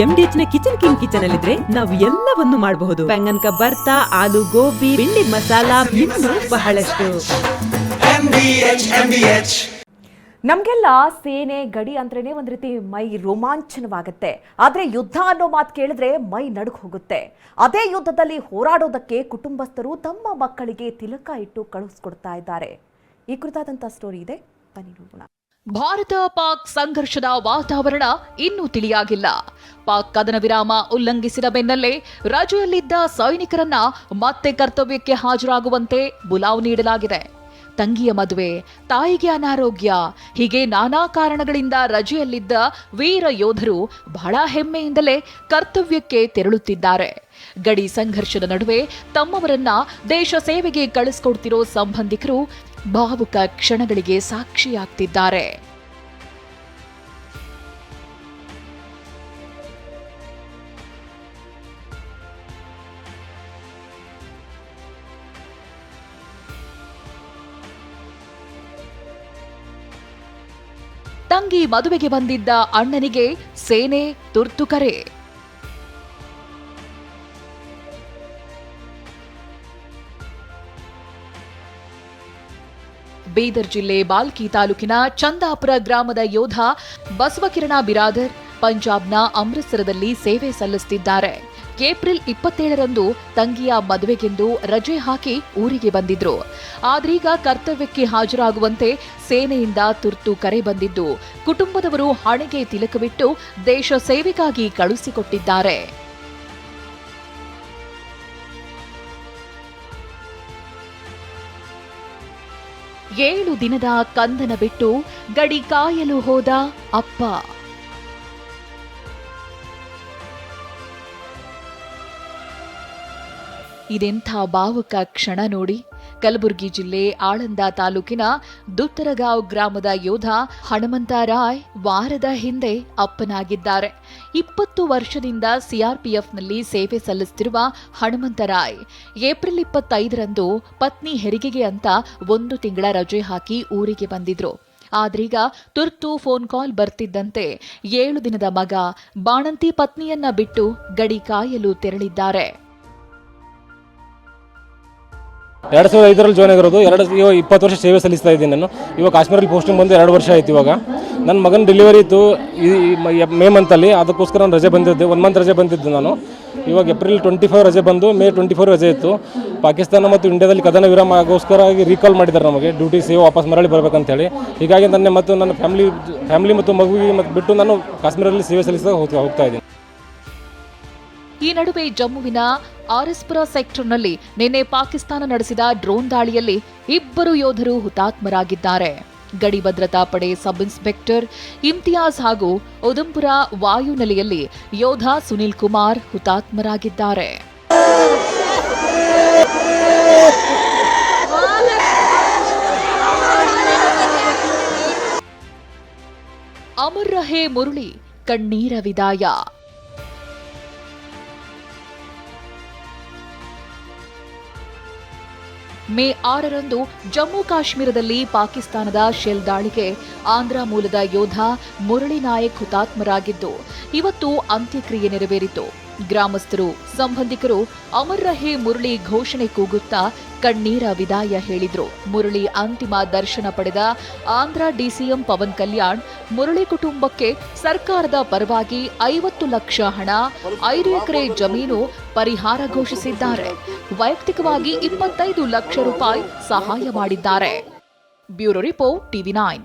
ಎಂಡಿಎಚ್ನ kitchen king kitchen ಅಲ್ಲಿದ್ರೆ ನಾವು ಎಲ್ಲವನ್ನು ಮಾಡಬಹುದು. ಬೆಂಗನ್ ಬರ್ತಾ ಆಲೂ ಗೋಬಿ ಬಿಂಡಿ ಮಸಾಲಾ ಇನ್ನು ಬಹಳಷ್ಟು. ನಮಗೆಲ್ಲ ಸೇನೆ ಗಡಿ ಅಂದ್ರೇನೆ ಒಂದು ರೀತಿ ಮೈ ರೋಮಾಂಚನವಾಗುತ್ತೆ. ಆದ್ರೆ ಯುದ್ಧ ಅನ್ನೋ ಮಾತು ಕೇಳಿದ್ರೆ ಮೈ ನಡುಗ್ ಹೋಗುತ್ತೆ. ಅದೇ ಯುದ್ಧದಲ್ಲಿ ಹೋರಾಡೋದಕ್ಕೆ ಕುಟುಂಬಸ್ಥರು ತಮ್ಮ ಮಕ್ಕಳಿಗೆ ತಿಲಕ ಇಟ್ಟು ಕಳುಹಿಸ್ಕೊಡ್ತಾ ಇದ್ದಾರೆ. ಈ ಕುರಿತಾದಂಥ ಸ್ಟೋರಿ ಇದೆ. ಬನ್ನಿ ನೋಡೋಣ. ಭಾರತ ಪಾಕ್ ಸಂಘರ್ಷದ ವಾತಾವರಣ ಇನ್ನೂ ತಿಳಿಯಾಗಿಲ್ಲ. ಪಾಕ್ ಕದನ ವಿರಾಮ ಉಲ್ಲಂಘಿಸಿದ ಬೆನ್ನಲ್ಲೇ ರಜೆಯಲ್ಲಿದ್ದ ಸೈನಿಕರನ್ನ ಮತ್ತೆ ಕರ್ತವ್ಯಕ್ಕೆ ಹಾಜರಾಗುವಂತೆ ಬುಲಾವ್ ನೀಡಲಾಗಿದೆ. ತಂಗಿಯ ಮದುವೆ, ತಾಯಿಗೆ ಅನಾರೋಗ್ಯ, ಹೀಗೆ ನಾನಾ ಕಾರಣಗಳಿಂದ ರಜೆಯಲ್ಲಿದ್ದ ವೀರ ಯೋಧರು ಬಹಳ ಹೆಮ್ಮೆಯಿಂದಲೇ ಕರ್ತವ್ಯಕ್ಕೆ ತೆರಳುತ್ತಿದ್ದಾರೆ. ಗಡಿ ಸಂಘರ್ಷದ ನಡುವೆ ತಮ್ಮವರನ್ನ ದೇಶ ಸೇವೆಗೆ ಕಳಿಸ್ಕೊಡ್ತಿರೋ ಸಂಬಂಧಿಕರು ಭಾವುಕ ಕ್ಷಣಗಳಿಗೆ ಸಾಕ್ಷಿಯಾಗ್ತಿದ್ದಾರೆ. ತಂಗಿ ಮದುವೆಗೆ ಬಂದಿದ್ದ ಅಣ್ಣನಿಗೆ ಸೇನೆ ತುರ್ತು ಕರೆ. ಬೀದರ್ ಜಿಲ್ಲೆ ಬಾಲ್ಕಿ ತಾಲೂಕಿನ ಚಂದಾಪುರ ಗ್ರಾಮದ ಯೋಧ ಬಸವಕಿರಣ ಬಿರಾದರ್ ಪಂಜಾಬ್ನ ಅಮೃತಸರದಲ್ಲಿ ಸೇವೆ ಸಲ್ಲಿಸುತ್ತಿದ್ದಾರೆ ಏಪ್ರಿಲ್ ಇಪ್ಪತ್ತೇಳರಂದು ತಂಗಿಯ ಮದುವೆಗೆಂದು ರಜೆ ಹಾಕಿ ಊರಿಗೆ ಬಂದಿದ್ರು. ಆದ್ರೀಗ ಕರ್ತವ್ಯಕ್ಕೆ ಹಾಜರಾಗುವಂತೆ ಸೇನೆಯಿಂದ ತುರ್ತು ಕರೆ ಬಂದಿದ್ದು. ಕುಟುಂಬದವರು ಹಣೆಗೆ ತಿಲಕವಿಟ್ಟು ದೇಶ ಸೇವೆಗಾಗಿ ಕಳುಹಿಸಿಕೊಟ್ಟಿದ್ದಾರೆ. ಏಳು ದಿನದ ಕಂದನ ಬಿಟ್ಟು ಗಡಿ ಕಾಯಲು ಹೋದ ಅಪ್ಪ. ಇದೆಂಥ ಭಾವುಕ ಕ್ಷಣ ನೋಡಿ ಕಲಬುರಗಿ ಜಿಲ್ಲೆ ಆಳಂದ ತಾಲೂಕಿನ ದುತ್ತರಗಾಂವ್ ಗ್ರಾಮದ ಯೋಧ ಹಣಮಂತ ರಾಯ್ ವಾರದ ಹಿಂದೆ ಅಪ್ಪನಾಗಿದ್ದಾರೆ. ಇಪ್ಪತ್ತು ವರ್ಷದಿಂದ ಸಿಆರ್ಪಿಎಫ್ನಲ್ಲಿ ಸೇವೆ ಸಲ್ಲಿಸುತ್ತಿರುವ ಹಣಮಂತ ರಾಯ್ ಏಪ್ರಿಲ್ ಇಪ್ಪತ್ತೈದರಂದು ಪತ್ನಿ ಹೆರಿಗೆಗೆ ಅಂತ ಒಂದು ತಿಂಗಳ ರಜೆ ಹಾಕಿ ಊರಿಗೆ ಬಂದಿದ್ರು. ಆದ್ರೀಗ ತುರ್ತು ಫೋನ್ ಕಾಲ್ ಬರ್ತಿದ್ದಂತೆ ಏಳು ದಿನದ ಮಗ ಬಾಣಂತಿ ಪತ್ನಿಯನ್ನ ಬಿಟ್ಟು ಗಡಿ ಕಾಯಲು ತೆರಳಿದ್ದಾರೆ. ಎರಡು ಸಾವಿರದ ಐದರಲ್ಲಿ ಜಾಯ್ನ್ ಆಗಿರೋದು, ಎರಡು ಇವಾಗ ಇಪ್ಪತ್ತು ವರ್ಷ ಸೇವೆ ಸಲ್ಲಿಸ್ತಾ ಇದ್ದೀನಿ ನಾನು. ಇವಾಗ ಕಾಶ್ಮೀರಲ್ಲಿ ಪೋಸ್ಟಿಂಗ್ ಬಂದು ಎರಡು ವರ್ಷ ಆಯ್ತು ಇವಾಗ. ನನ್ನ ಮಗನ ಡೆಲಿವರಿ ಇತ್ತು ಈ ಮ- ಮಂತಲ್ಲಿ ಅದಕ್ಕೋಸ್ಕರ ನಾನು ರಜೆ ಬಂದಿದ್ದೆ ಒನ್ ಮಂತ್ ರಜೆ ಬಂದಿದ್ದು ನಾನು. ಇವಾಗ ಏಪ್ರಿಲ್ ಟ್ವೆಂಟಿ ಫೈವ್ ರಜೆ ಬಂದು ಮೇ ಟ್ವೆಂಟಿ ಫೋರ್ ರಜೆ ಇತ್ತು. ಪಾಕಿಸ್ತಾನ ಮತ್ತು ಇಂಡಿಯಾದಲ್ಲಿ ಕದನ ವಿರಾಮ ಆಗೋಸ್ಕರ ರೀಕಾಲ್ ಮಾಡಿದ್ದಾರೆ ನಮಗೆ. ಡ್ಯೂಟಿ ಸೇವೆ ವಾಪಸ್ ಮರಳಿ ಬರಬೇಕಂತೇಳಿ. ಹೀಗಾಗಿ ನನ್ನ ಮತ್ತು ನನ್ನ ಫ್ಯಾಮಿಲಿ ಫ್ಯಾಮಿಲಿ ಮತ್ತು ಮಗುವಿಗೆ ಮತ್ತು ಬಿಟ್ಟು ನಾನು ಕಾಶ್ಮೀರಲ್ಲಿ ಸೇವೆ ಸಲ್ಲಿಸ್ತಾ ಹೋಗ್ತಾ ಇದ್ದೀನಿ. ಈ ನಡುವೆ ಜಮ್ಮುವಿನ ಆರ್ಎಸ್ಪುರ ಸೆಕ್ಟರ್ನಲ್ಲಿ ನಿನ್ನೆ ಪಾಕಿಸ್ತಾನ ನಡೆಸಿದ ಡ್ರೋನ್ ದಾಳಿಯಲ್ಲಿ ಇಬ್ಬರು ಯೋಧರು ಹುತಾತ್ಮರಾಗಿದ್ದಾರೆ. ಗಡಿ ಭದ್ರತಾ ಪಡೆ ಸಬ್ ಇನ್ಸ್ಪೆಕ್ಟರ್ ಇಮ್ತಿಯಾಜ್ ಹಾಗೂ ಉದಂಪುರ ವಾಯುನೆಲೆಯಲ್ಲಿ ಯೋಧ ಸುನಿಲ್ ಕುಮಾರ್ ಹುತಾತ್ಮರಾಗಿದ್ದಾರೆ. ಅಮರ್ ರಹೇ ಮುರುಳಿ, ಕಣ್ಣೀರ ವಿದಾಯ. ಮೇ ಆರರಂದು ಜಮ್ಮು ಕಾಶ್ಮೀರದಲ್ಲಿ ಪಾಕಿಸ್ತಾನದ ಶೆಲ್ ದಾಳಿಗೆ ಆಂಧ್ರ ಮೂಲದ ಯೋಧ ಮುರಳಿ ನಾಯಕ್ ಹುತಾತ್ಮರಾಗಿದ್ದು, ಇವತ್ತು ಅಂತ್ಯಕ್ರಿಯೆ ನೆರವೇರಿತು. ಗ್ರಾಮಸ್ಥರು, ಸಂಬಂಧಿಕರು ಅಮರ್ ರಹೆ ಮುರಳಿ ಘೋಷಣೆ ಕೂಗುತ್ತಾ ಕಣ್ಣೀರ ವಿದಾಯ ಹೇಳಿದ್ರು. ಮುರಳಿ ಅಂತಿಮ ದರ್ಶನ ಪಡೆದ ಆಂಧ್ರ ಡಿಸಿಎಂ ಪವನ್ ಕಲ್ಯಾಣ್ ಮುರಳಿ ಕುಟುಂಬಕ್ಕೆ ಸರ್ಕಾರದ ಪರವಾಗಿ ಐವತ್ತು ಲಕ್ಷ ಹಣ, ಐದು ಎಕರೆ ಜಮೀನು ಪರಿಹಾರ ಘೋಷಿಸಿದ್ದಾರೆ. ವೈಯಕ್ತಿಕವಾಗಿ ಇಪ್ಪತ್ತೈದು ಲಕ್ಷ ರೂಪಾಯಿ ಸಹಾಯ ಮಾಡಿದ್ದಾರೆ. Bureau report, TV nine.